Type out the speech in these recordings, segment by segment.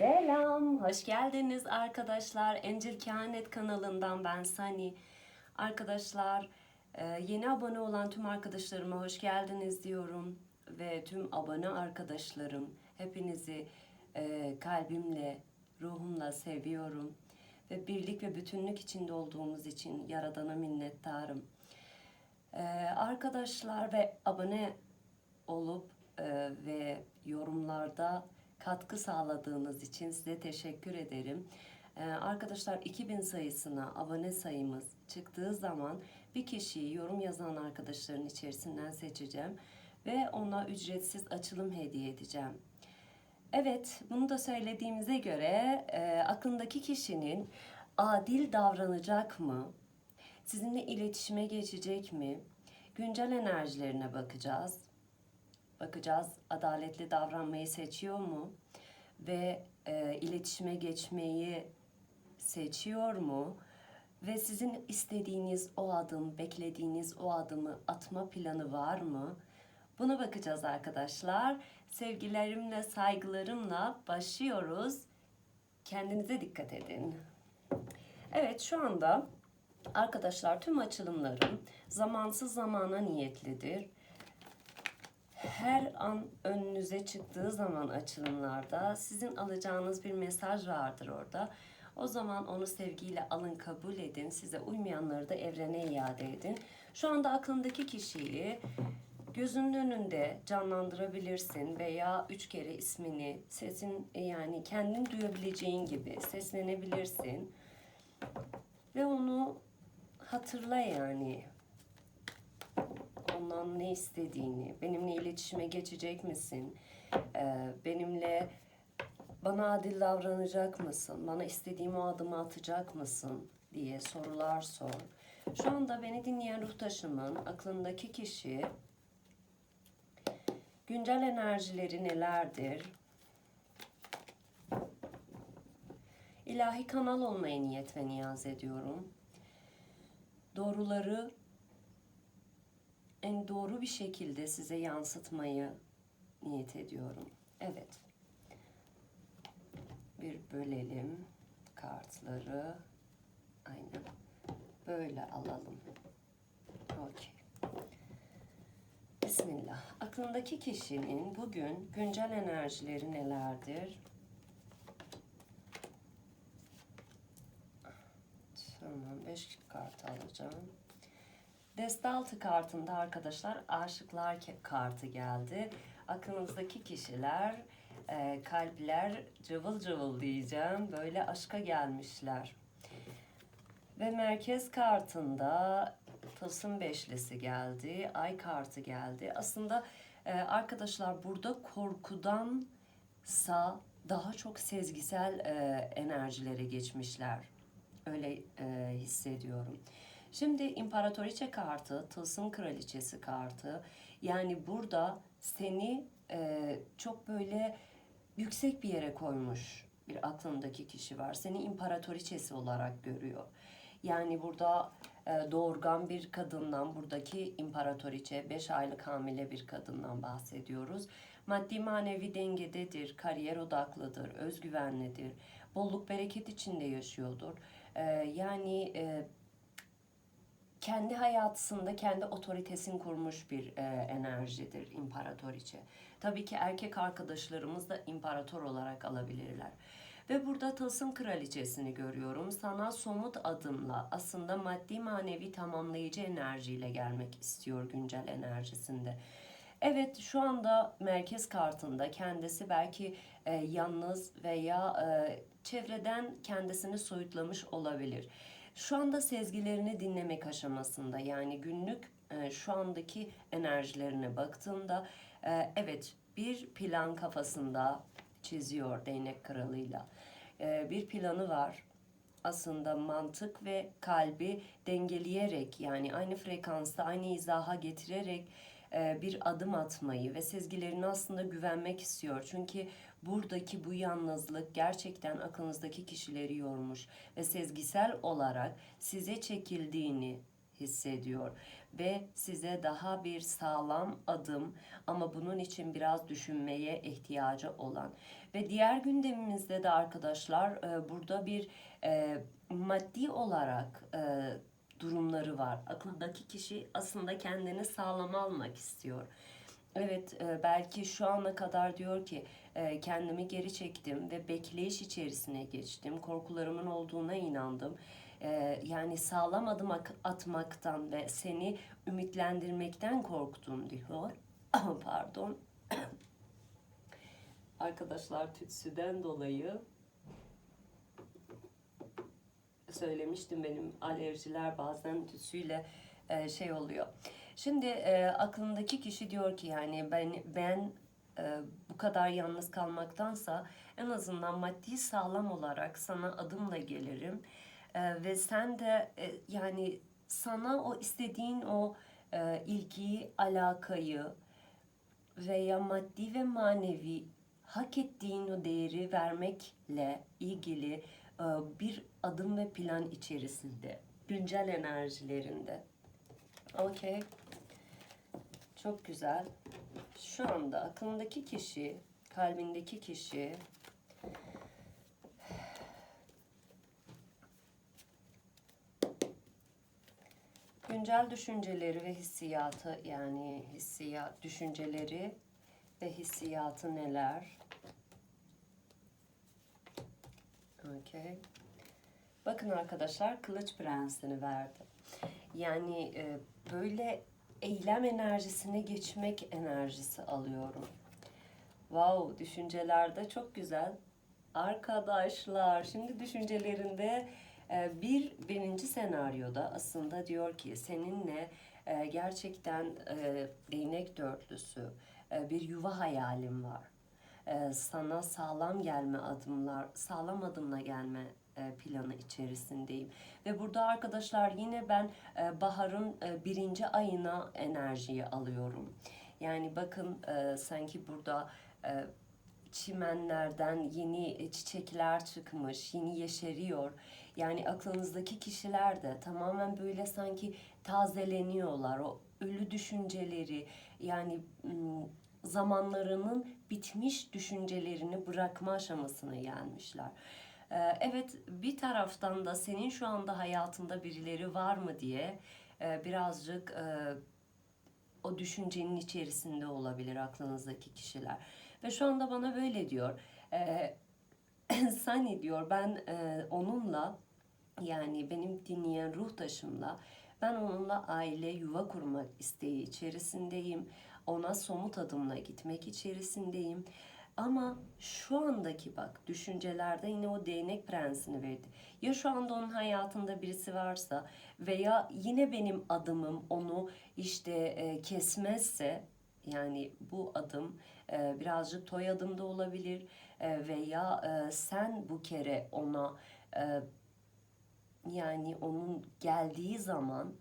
Selam, hoş geldiniz arkadaşlar. Angel Kehanet kanalından ben Sani. Arkadaşlar, e, yeni abone olan tüm arkadaşlarıma hoş geldiniz diyorum. Ve tüm abone arkadaşlarım, hepinizi e, kalbimle, ruhumla seviyorum. Ve birlik ve bütünlük içinde olduğumuz için Yaradan'a minnettarım. E, Arkadaşlar ve abone olup ve yorumlarda katkı sağladığınız için size teşekkür ederim. E, arkadaşlar 2000 sayısına abone sayımız çıktığı zaman bir kişiyi yorum yazan arkadaşların içerisinden seçeceğim ve ona ücretsiz açılım hediye edeceğim. Evet, bunu da söylediğimize göre e, aklındaki kişinin adil davranacak mı? Sizinle iletişime geçecek mi? Güncel enerjilerine bakacağız bakacağız. Adaletli davranmayı seçiyor mu? Ve e, iletişime geçmeyi seçiyor mu? Ve sizin istediğiniz o adım, beklediğiniz o adımı atma planı var mı? Buna bakacağız arkadaşlar. Sevgilerimle, saygılarımla başlıyoruz. Kendinize dikkat edin. Evet şu anda arkadaşlar tüm açılımlarım zamansız zamana niyetlidir her an önünüze çıktığı zaman açılımlarda sizin alacağınız bir mesaj vardır orada. O zaman onu sevgiyle alın, kabul edin. Size uymayanları da evrene iade edin. Şu anda aklındaki kişiyi gözünün önünde canlandırabilirsin veya üç kere ismini, sesin yani kendin duyabileceğin gibi seslenebilirsin. Ve onu hatırla yani ondan ne istediğini, benimle iletişime geçecek misin? Ee, benimle bana adil davranacak mısın? Bana istediğim o adımı atacak mısın? diye sorular sor. Şu anda beni dinleyen ruh taşımın aklındaki kişi güncel enerjileri nelerdir? İlahi kanal olmaya niyet ve niyaz ediyorum. Doğruları en doğru bir şekilde size yansıtmayı niyet ediyorum. Evet. Bir bölelim kartları. Aynen. Böyle alalım. Okey. Bismillah. Aklındaki kişinin bugün güncel enerjileri nelerdir? Tamam. Beş kart alacağım. Deste altı kartında arkadaşlar aşıklar kartı geldi. Aklınızdaki kişiler, e, kalpler cıvıl cıvıl diyeceğim. Böyle aşka gelmişler. Ve merkez kartında tılsım beşlisi geldi. Ay kartı geldi. Aslında e, arkadaşlar burada korkudansa daha çok sezgisel e, enerjilere geçmişler. Öyle e, hissediyorum. Şimdi İmparatoriçe kartı, Tılsım Kraliçesi kartı. Yani burada seni e, çok böyle yüksek bir yere koymuş bir aklındaki kişi var. Seni imparatoriçesi olarak görüyor. Yani burada e, doğurgan bir kadından, buradaki imparatoriçe, 5 aylık hamile bir kadından bahsediyoruz. Maddi manevi dengededir, kariyer odaklıdır, özgüvenlidir, bolluk bereket içinde yaşıyordur. E, yani e, kendi hayatında kendi otoritesini kurmuş bir e, enerjidir imparatoriçe. Tabii ki erkek arkadaşlarımız da imparator olarak alabilirler. Ve burada tılsım kraliçesini görüyorum. Sana somut adımla aslında maddi manevi tamamlayıcı enerjiyle gelmek istiyor güncel enerjisinde. Evet şu anda merkez kartında kendisi belki e, yalnız veya e, çevreden kendisini soyutlamış olabilir. Şu anda sezgilerini dinlemek aşamasında yani günlük e, şu andaki enerjilerine baktığımda e, evet bir plan kafasında çiziyor değnek kralıyla. E, bir planı var. Aslında mantık ve kalbi dengeleyerek yani aynı frekansta aynı izaha getirerek e, bir adım atmayı ve sezgilerine aslında güvenmek istiyor. Çünkü buradaki bu yalnızlık gerçekten aklınızdaki kişileri yormuş ve sezgisel olarak size çekildiğini hissediyor ve size daha bir sağlam adım ama bunun için biraz düşünmeye ihtiyacı olan ve diğer gündemimizde de arkadaşlar e, burada bir e, maddi olarak e, durumları var. Aklındaki kişi aslında kendini sağlam almak istiyor. Evet belki şu ana kadar diyor ki kendimi geri çektim ve bekleyiş içerisine geçtim. Korkularımın olduğuna inandım. E, yani sağlam adım ak- atmaktan ve seni ümitlendirmekten korktum diyor. Pardon. Arkadaşlar tütsüden dolayı söylemiştim benim alerjiler bazen tütsüyle e, şey oluyor. Şimdi e, aklındaki kişi diyor ki yani ben ben e, bu kadar yalnız kalmaktansa en azından maddi sağlam olarak sana adımla gelirim E, ve sen de e, yani sana o istediğin o ilgiyi, alakayı veya maddi ve manevi hak ettiğin o değeri vermekle ilgili bir adım ve plan içerisinde, güncel enerjilerinde. Okey. Çok güzel. Şu anda aklındaki kişi, kalbindeki kişi güncel düşünceleri ve hissiyatı yani hissiyat düşünceleri ve hissiyatı neler? Okey. Bakın arkadaşlar kılıç prensini verdi. Yani e, böyle eylem enerjisine geçmek enerjisi alıyorum. Wow, düşüncelerde çok güzel. Arkadaşlar, şimdi düşüncelerinde e, bir birinci senaryoda aslında diyor ki seninle e, gerçekten e, değnek dörtlüsü bir yuva hayalim var. Sana sağlam gelme adımlar, sağlam adımla gelme planı içerisindeyim. Ve burada arkadaşlar yine ben e, baharın e, birinci ayına enerjiyi alıyorum. Yani bakın e, sanki burada e, çimenlerden yeni çiçekler çıkmış, yeni yeşeriyor. Yani aklınızdaki kişiler de tamamen böyle sanki tazeleniyorlar. O ölü düşünceleri yani zamanlarının bitmiş düşüncelerini bırakma aşamasına gelmişler. Ee, Evet bir taraftan da senin şu anda hayatında birileri var mı diye e, birazcık e, o düşüncenin içerisinde olabilir aklınızdaki kişiler. Ve şu anda bana böyle diyor. E, Sunny diyor ben onunla yani benim dinleyen ruh taşımla ben onunla aile yuva kurmak isteği içerisindeyim. Ona somut adımla gitmek içerisindeyim. Ama şu andaki bak düşüncelerde yine o değnek prensini verdi. Ya şu anda onun hayatında birisi varsa veya yine benim adımım onu işte e, kesmezse yani bu adım e, birazcık toy adım da olabilir e, veya e, sen bu kere ona e, yani onun geldiği zaman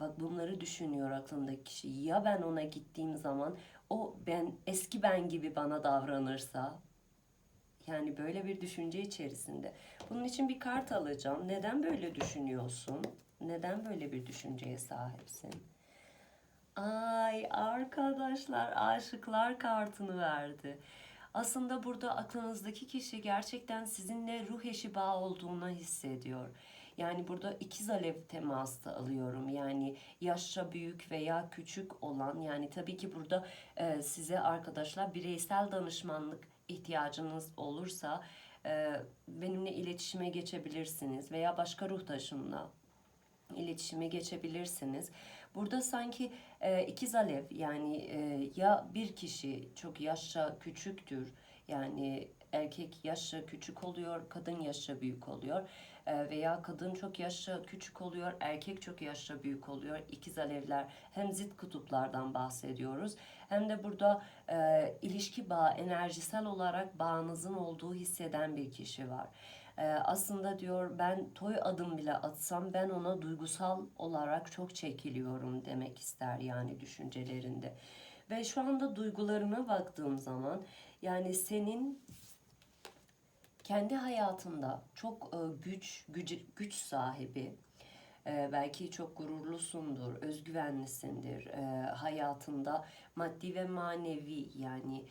bak bunları düşünüyor aklındaki kişi. Ya ben ona gittiğim zaman o ben eski ben gibi bana davranırsa yani böyle bir düşünce içerisinde. Bunun için bir kart alacağım. Neden böyle düşünüyorsun? Neden böyle bir düşünceye sahipsin? Ay arkadaşlar aşıklar kartını verdi. Aslında burada aklınızdaki kişi gerçekten sizinle ruh eşi bağ olduğunu hissediyor. Yani burada ikiz alev teması alıyorum. Yani yaşça büyük veya küçük olan yani tabii ki burada e, size arkadaşlar bireysel danışmanlık ihtiyacınız olursa e, benimle iletişime geçebilirsiniz veya başka ruh taşımla iletişime geçebilirsiniz. Burada sanki e, ikiz alev yani e, ya bir kişi çok yaşça küçüktür yani erkek yaşça küçük oluyor, kadın yaşça büyük oluyor veya kadın çok yaşça küçük oluyor, erkek çok yaşça büyük oluyor. İkiz alevler hem zıt kutuplardan bahsediyoruz hem de burada e, ilişki bağı enerjisel olarak bağınızın olduğu hisseden bir kişi var. Ee, aslında diyor ben toy adım bile atsam ben ona duygusal olarak çok çekiliyorum demek ister yani düşüncelerinde. Ve şu anda duygularına baktığım zaman yani senin kendi hayatında çok e, güç güç güç sahibi E, belki çok gururlusundur, özgüvenlisindir. E, hayatında maddi ve manevi yani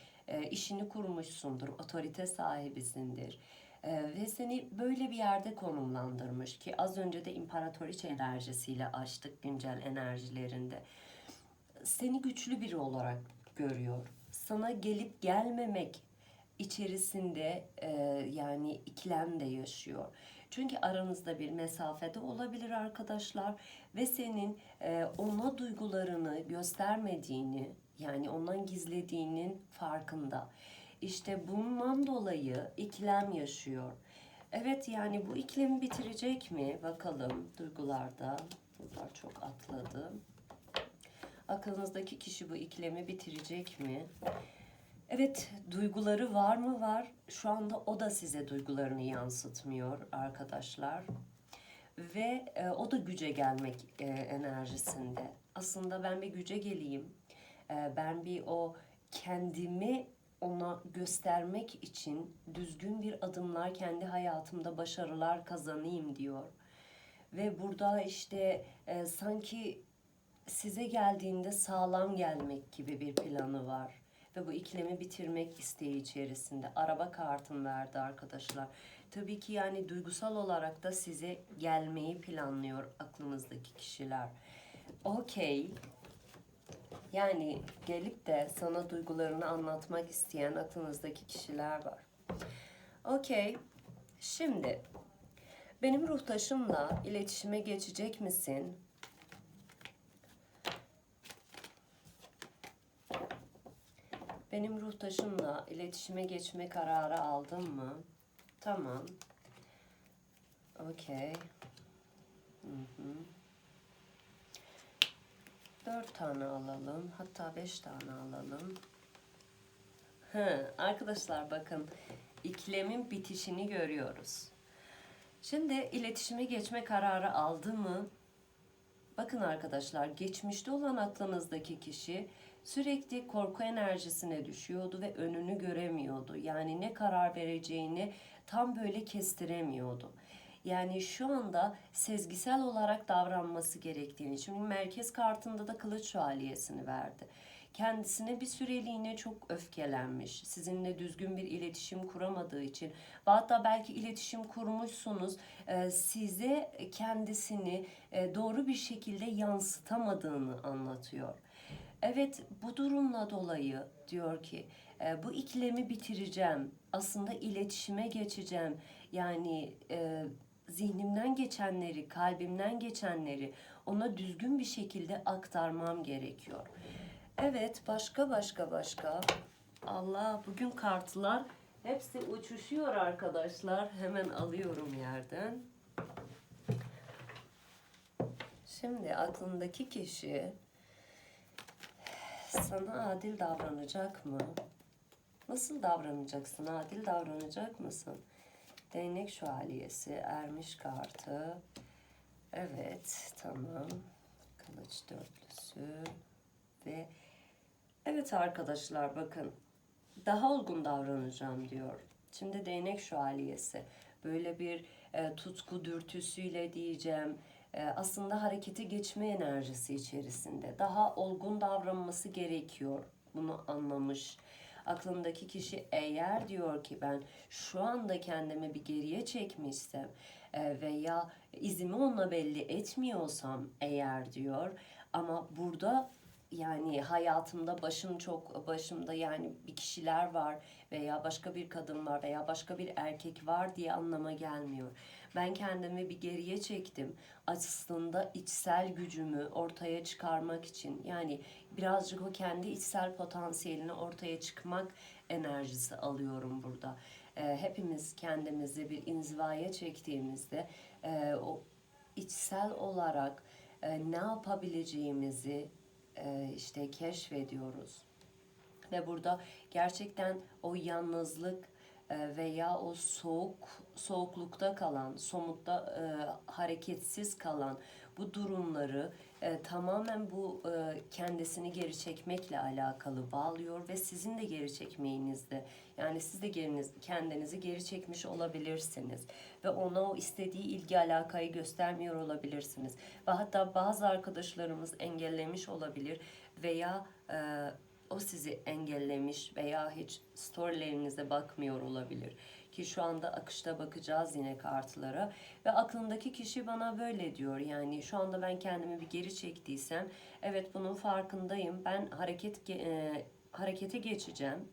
işini kurmuşsundur, otorite sahibisindir. Ve seni böyle bir yerde konumlandırmış ki az önce de imparatoriçe enerjisiyle açtık güncel enerjilerinde. Seni güçlü biri olarak görüyor. Sana gelip gelmemek içerisinde e, yani ikilem de yaşıyor. Çünkü aranızda bir mesafede olabilir arkadaşlar ve senin e, ona duygularını göstermediğini yani ondan gizlediğinin farkında. İşte bundan dolayı ikilem yaşıyor. Evet yani bu iklimi bitirecek mi? Bakalım duygularda. Bunlar çok atladı. Aklınızdaki kişi bu ikilemi bitirecek mi? Evet, duyguları var mı? Var. Şu anda o da size duygularını yansıtmıyor arkadaşlar. Ve e, o da güce gelmek e, enerjisinde. Aslında ben bir güce geleyim. E, ben bir o kendimi ona göstermek için düzgün bir adımlar kendi hayatımda başarılar kazanayım diyor. Ve burada işte e, sanki size geldiğinde sağlam gelmek gibi bir planı var. Ve bu ikilemi bitirmek isteği içerisinde. Araba kartım verdi arkadaşlar. Tabii ki yani duygusal olarak da size gelmeyi planlıyor aklınızdaki kişiler. Okey. Yani gelip de sana duygularını anlatmak isteyen aklınızdaki kişiler var. Okey. Şimdi benim ruhtaşımla iletişime geçecek misin? Benim ruhtaşımla iletişime geçme kararı aldın mı? Tamam. Okey. Dört tane alalım. Hatta beş tane alalım. Hı, arkadaşlar bakın iklemin bitişini görüyoruz. Şimdi iletişime geçme kararı aldı mı? Bakın arkadaşlar geçmişte olan aklınızdaki kişi sürekli korku enerjisine düşüyordu ve önünü göremiyordu. Yani ne karar vereceğini tam böyle kestiremiyordu. Yani şu anda sezgisel olarak davranması gerektiğini. Şimdi merkez kartında da kılıç şövalyesini verdi. Kendisine bir süreliğine çok öfkelenmiş. Sizinle düzgün bir iletişim kuramadığı için. Hatta belki iletişim kurmuşsunuz. e, Size kendisini e, doğru bir şekilde yansıtamadığını anlatıyor. Evet bu durumla dolayı diyor ki e, bu ikilemi bitireceğim. Aslında iletişime geçeceğim. Yani e, zihnimden geçenleri, kalbimden geçenleri ona düzgün bir şekilde aktarmam gerekiyor. Evet başka başka başka. Allah bugün kartlar hepsi uçuşuyor arkadaşlar. Hemen alıyorum yerden. Şimdi aklındaki kişi sana adil davranacak mı? Nasıl davranacaksın? Adil davranacak mısın? Değnek şövalyesi, ermiş kartı. Evet, tamam. Kılıç dörtlüsü ve evet arkadaşlar bakın daha olgun davranacağım diyor. Şimdi değnek şövalyesi böyle bir e, tutku dürtüsüyle diyeceğim aslında harekete geçme enerjisi içerisinde. Daha olgun davranması gerekiyor. Bunu anlamış. Aklındaki kişi eğer diyor ki ben şu anda kendimi bir geriye çekmişsem e, veya izimi ona belli etmiyorsam eğer diyor ama burada yani hayatımda başım çok başımda yani bir kişiler var veya başka bir kadın var veya başka bir erkek var diye anlama gelmiyor. Ben kendimi bir geriye çektim. Aslında içsel gücümü ortaya çıkarmak için yani birazcık o kendi içsel potansiyelini ortaya çıkmak enerjisi alıyorum burada. Ee, hepimiz kendimizi bir inzivaya çektiğimizde e, o içsel olarak e, ne yapabileceğimizi e, işte keşfediyoruz. Ve burada gerçekten o yalnızlık veya o soğuk soğuklukta kalan, somutta e, hareketsiz kalan, bu durumları e, tamamen bu e, kendisini geri çekmekle alakalı bağlıyor ve sizin de geri çekmeğinizde yani siz de geriniz, kendinizi geri çekmiş olabilirsiniz ve ona o istediği ilgi alakayı göstermiyor olabilirsiniz. Ve hatta bazı arkadaşlarımız engellemiş olabilir veya e, o sizi engellemiş veya hiç storylerinize bakmıyor olabilir. Ki şu anda akışta bakacağız yine kartlara. Ve aklındaki kişi bana böyle diyor. Yani şu anda ben kendimi bir geri çektiysem evet bunun farkındayım. Ben hareket e, harekete geçeceğim.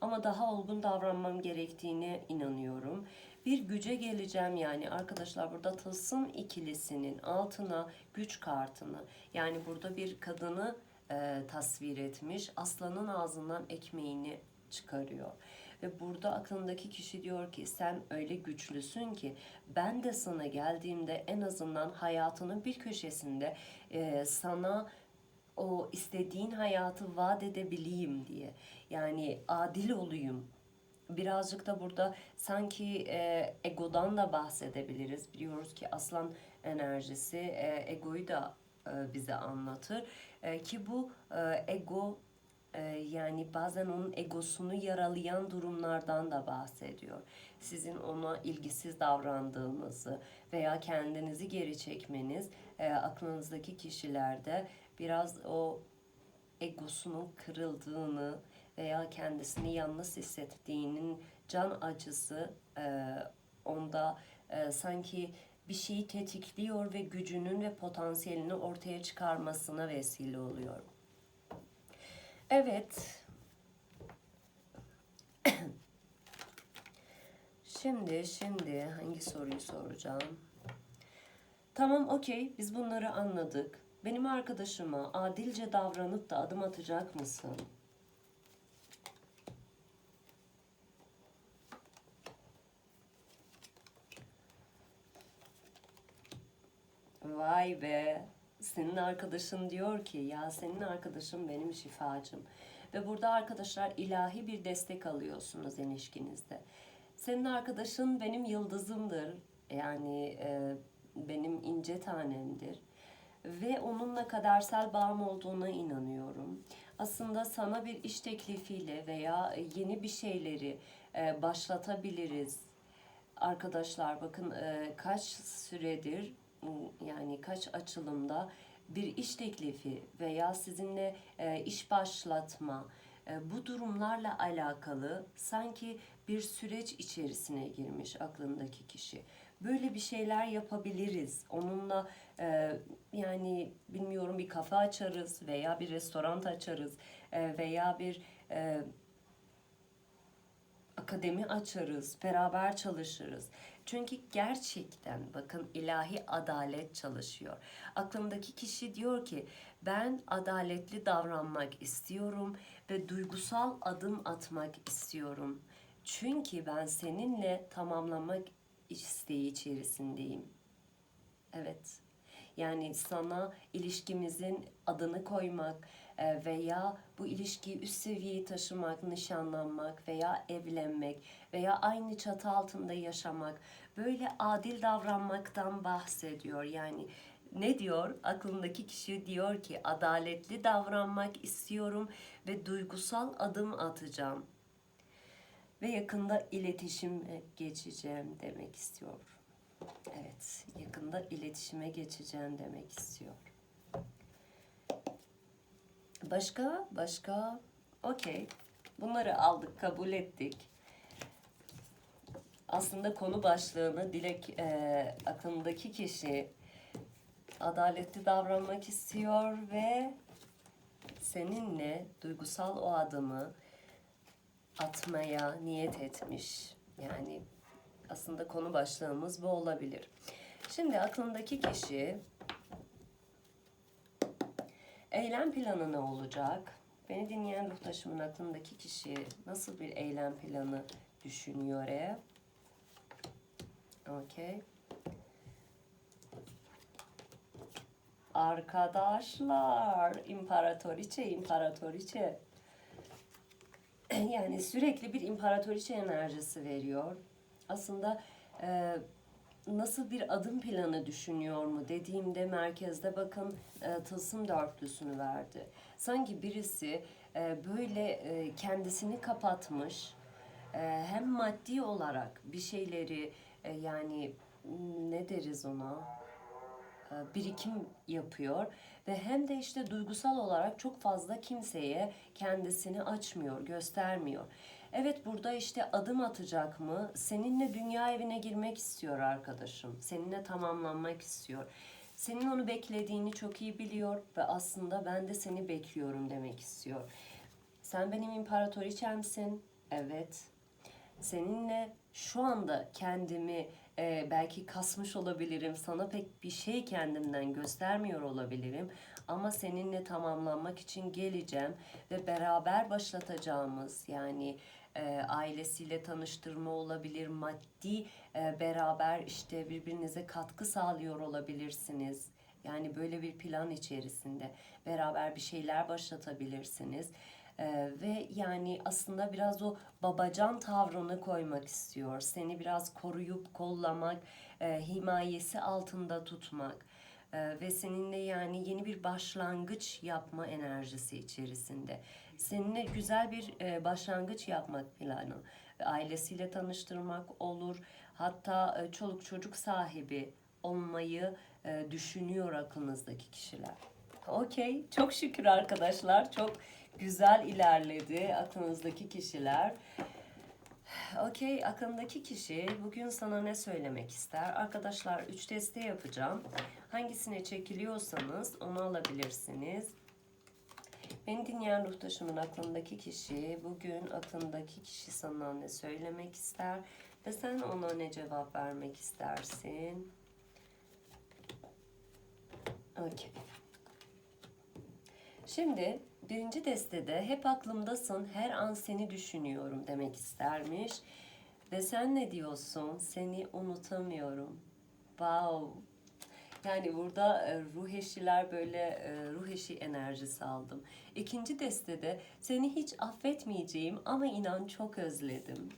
Ama daha olgun davranmam gerektiğine inanıyorum. Bir güce geleceğim yani. Arkadaşlar burada tılsım ikilisinin altına güç kartını yani burada bir kadını e, tasvir etmiş aslanın ağzından ekmeğini çıkarıyor. Ve burada aklındaki kişi diyor ki sen öyle güçlüsün ki ben de sana geldiğimde en azından hayatının bir köşesinde e, sana o istediğin hayatı vaat edebileyim diye. Yani adil olayım. Birazcık da burada sanki e, egodan da bahsedebiliriz. Biliyoruz ki aslan enerjisi e, egoyu da e, bize anlatır. E, ki bu e, ego yani bazen onun egosunu yaralayan durumlardan da bahsediyor. Sizin ona ilgisiz davrandığınızı veya kendinizi geri çekmeniz aklınızdaki kişilerde biraz o egosunun kırıldığını veya kendisini yalnız hissettiğinin can acısı onda e, sanki bir şeyi tetikliyor ve gücünün ve potansiyelini ortaya çıkarmasına vesile oluyor. Evet. şimdi şimdi hangi soruyu soracağım? Tamam okey biz bunları anladık. Benim arkadaşıma adilce davranıp da adım atacak mısın? Vay be. Senin arkadaşın diyor ki ya senin arkadaşın benim şifacım. Ve burada arkadaşlar ilahi bir destek alıyorsunuz ilişkinizde. Senin arkadaşın benim yıldızımdır. Yani e, benim ince tanemdir. Ve onunla kadersel bağım olduğuna inanıyorum. Aslında sana bir iş teklifiyle veya yeni bir şeyleri e, başlatabiliriz. Arkadaşlar bakın e, kaç süredir yani kaç açılımda bir iş teklifi veya sizinle e, iş başlatma e, bu durumlarla alakalı sanki bir süreç içerisine girmiş aklındaki kişi. Böyle bir şeyler yapabiliriz. Onunla e, yani bilmiyorum bir kafe açarız veya bir restoran açarız e, veya bir e, akademi açarız, beraber çalışırız. Çünkü gerçekten bakın ilahi adalet çalışıyor. Aklımdaki kişi diyor ki ben adaletli davranmak istiyorum ve duygusal adım atmak istiyorum. Çünkü ben seninle tamamlamak isteği içerisindeyim. Evet. Yani sana ilişkimizin adını koymak veya bu ilişkiyi üst seviyeye taşımak, nişanlanmak veya evlenmek veya aynı çatı altında yaşamak böyle adil davranmaktan bahsediyor. Yani ne diyor? Aklındaki kişi diyor ki adaletli davranmak istiyorum ve duygusal adım atacağım. Ve yakında iletişime geçeceğim demek istiyor. Evet, yakında iletişime geçeceğim demek istiyor. Başka, başka, okey. Bunları aldık, kabul ettik. Aslında konu başlığını dilek e, aklındaki kişi adaletli davranmak istiyor ve seninle duygusal o adımı atmaya niyet etmiş. Yani aslında konu başlığımız bu olabilir. Şimdi aklındaki kişi eylem planı ne olacak? Beni dinleyen ruhtaşımın aklındaki kişi nasıl bir eylem planı düşünüyor? E? Okey. Arkadaşlar, imparatoriçe, imparatoriçe. Yani sürekli bir imparatoriçe enerjisi veriyor. Aslında e, nasıl bir adım planı düşünüyor mu dediğimde merkezde bakın e, tılsım dörtlüsünü verdi. Sanki birisi e, böyle e, kendisini kapatmış e, hem maddi olarak bir şeyleri yani ne deriz ona birikim yapıyor ve hem de işte duygusal olarak çok fazla kimseye kendisini açmıyor, göstermiyor. Evet burada işte adım atacak mı? Seninle dünya evine girmek istiyor arkadaşım. Seninle tamamlanmak istiyor. Senin onu beklediğini çok iyi biliyor ve aslında ben de seni bekliyorum demek istiyor. Sen benim imparatoriçemsin. Evet. Seninle şu anda kendimi e, belki kasmış olabilirim. Sana pek bir şey kendimden göstermiyor olabilirim. Ama seninle tamamlanmak için geleceğim ve beraber başlatacağımız yani e, ailesiyle tanıştırma olabilir, maddi e, beraber işte birbirinize katkı sağlıyor olabilirsiniz. Yani böyle bir plan içerisinde beraber bir şeyler başlatabilirsiniz. Ee, ve yani aslında biraz o babacan tavrını koymak istiyor. Seni biraz koruyup kollamak, e, himayesi altında tutmak e, ve seninle yani yeni bir başlangıç yapma enerjisi içerisinde. Seninle güzel bir e, başlangıç yapmak planı. Ailesiyle tanıştırmak olur. Hatta e, çoluk çocuk sahibi olmayı e, düşünüyor aklınızdaki kişiler. Okey, çok şükür arkadaşlar. Çok güzel ilerledi aklınızdaki kişiler. Okey, aklındaki kişi bugün sana ne söylemek ister? Arkadaşlar 3 deste yapacağım. Hangisine çekiliyorsanız onu alabilirsiniz. Beni dinleyen ruhtaşımın aklındaki kişi, bugün aklındaki kişi sana ne söylemek ister ve sen ona ne cevap vermek istersin? Okey. Şimdi birinci destede hep aklımdasın, her an seni düşünüyorum demek istermiş. Ve sen ne diyorsun? Seni unutamıyorum. Wow. Yani burada e, ruh eşiler böyle e, ruh eşi enerjisi aldım. İkinci destede seni hiç affetmeyeceğim ama inan çok özledim.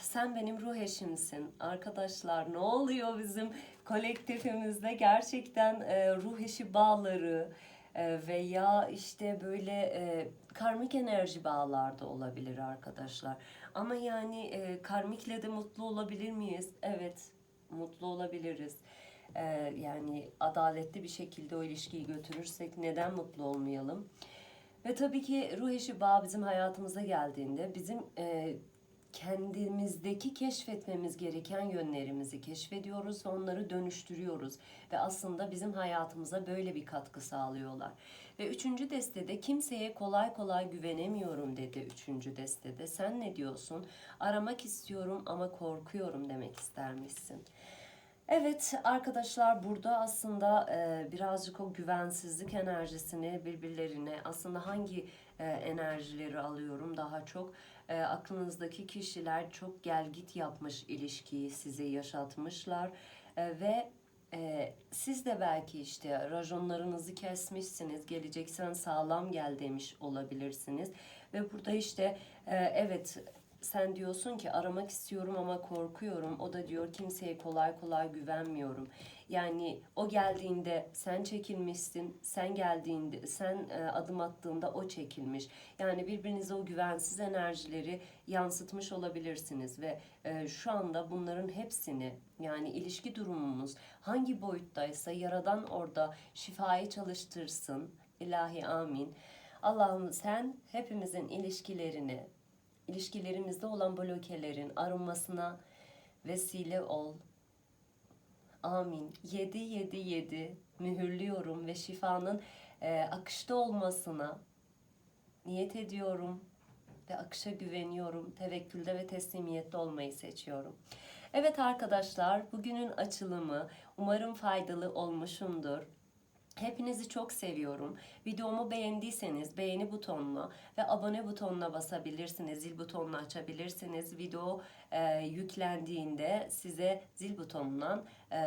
Sen benim ruh eşimsin. Arkadaşlar ne oluyor bizim kolektifimizde gerçekten e, ruh eşi bağları e, veya işte böyle e, karmik enerji bağlarda olabilir arkadaşlar. Ama yani e, karmikle de mutlu olabilir miyiz? Evet, mutlu olabiliriz. E, yani adaletli bir şekilde o ilişkiyi götürürsek neden mutlu olmayalım? Ve tabii ki ruh eşi bağ bizim hayatımıza geldiğinde bizim e, kendimizdeki keşfetmemiz gereken yönlerimizi keşfediyoruz ve onları dönüştürüyoruz. Ve aslında bizim hayatımıza böyle bir katkı sağlıyorlar. Ve üçüncü destede kimseye kolay kolay güvenemiyorum dedi üçüncü destede. Sen ne diyorsun? Aramak istiyorum ama korkuyorum demek istermişsin. Evet arkadaşlar burada aslında e, birazcık o güvensizlik enerjisini birbirlerine aslında hangi e, enerjileri alıyorum daha çok? E, aklınızdaki kişiler çok gel git yapmış ilişkiyi size yaşatmışlar e, ve e, siz de belki işte rajonlarınızı kesmişsiniz geleceksen sağlam gel demiş olabilirsiniz. Ve burada işte e, evet sen diyorsun ki aramak istiyorum ama korkuyorum. O da diyor kimseye kolay kolay güvenmiyorum. Yani o geldiğinde sen çekilmişsin, sen geldiğinde, sen e, adım attığında o çekilmiş. Yani birbirinize o güvensiz enerjileri yansıtmış olabilirsiniz ve e, şu anda bunların hepsini yani ilişki durumumuz hangi boyuttaysa yaradan orada şifayı çalıştırsın. İlahi amin. Allah'ım sen hepimizin ilişkilerini ilişkilerimizde olan blokelerin arınmasına vesile ol. Amin. 7 7 7 mühürlüyorum ve şifanın e, akışta olmasına niyet ediyorum ve akışa güveniyorum. Tevekkülde ve teslimiyette olmayı seçiyorum. Evet arkadaşlar, bugünün açılımı umarım faydalı olmuşumdur. Hepinizi çok seviyorum. Videomu beğendiyseniz beğeni butonuna ve abone butonuna basabilirsiniz. Zil butonunu açabilirsiniz. Video e, yüklendiğinde size zil butonundan e,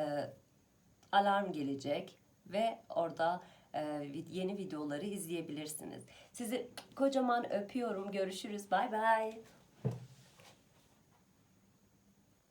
alarm gelecek ve orada e, yeni videoları izleyebilirsiniz. Sizi kocaman öpüyorum. Görüşürüz. Bay bay.